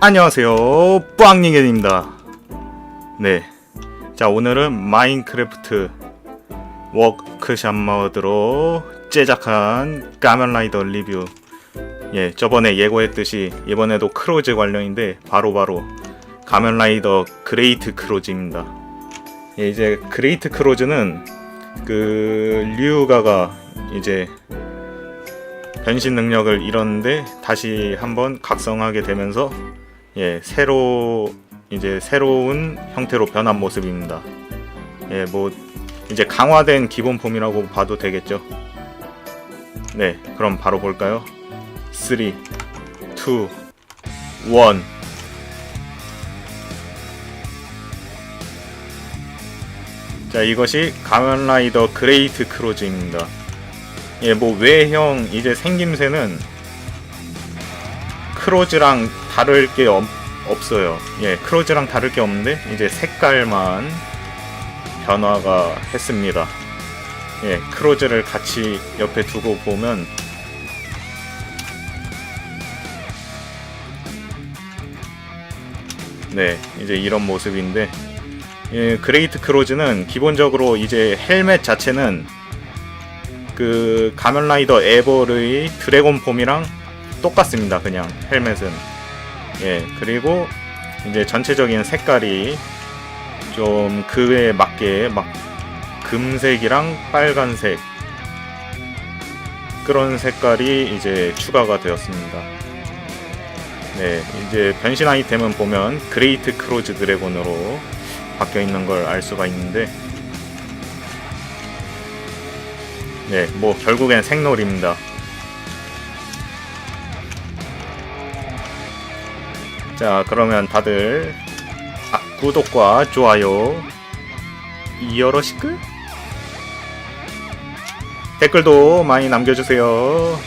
안녕하세요. 뿌앙닝겐입니다. 네. 자 오늘은 마인크래프트 워크샵 모드로 제작한 가면라이더 리뷰. 예 저번에 예고했듯이 이번에도 크로즈 관련인데 바로바로 가면라이더 그레이트 크로즈입니다. 예, 이제 그레이트 크로즈는 그 류가가 이제 변신 능력을 잃었는데 다시 한번 각성하게 되면서 예, 새로 이제 새로운 형태로 변한 모습입니다. 예, 뭐 이제 강화된 기본 폼이라고 봐도 되겠죠. 네, 그럼 바로 볼까요? 3 2 1 자, 이것이 가면라이더 그레이트 크로즈입니다. 예, 뭐 외형 이제 생김새는 크로즈랑 다를 게 없, 없어요. 예, 크로즈랑 다를 게 없는데 이제 색깔만 변화가 했습니다. 예, 크로즈를 같이 옆에 두고 보면 네, 이제 이런 모습인데 예, 그레이트 크로즈는 기본적으로 이제 헬멧 자체는 그 가면라이더 에버의 드래곤 폼이랑 똑같습니다. 그냥 헬멧은 예 그리고 이제 전체적인 색깔이 좀 그에 맞게 막 금색이랑 빨간색 그런 색깔이 이제 추가가 되었습니다. 네 이제 변신 아이템은 보면 그레이트 크로즈 드래곤으로 바뀌어 있는 걸 알 수가 있는데 네, 뭐 결국엔 생놀입니다. 자, 그러면 다들 아, 구독과 좋아요 여러시크 댓글도 많이 남겨주세요.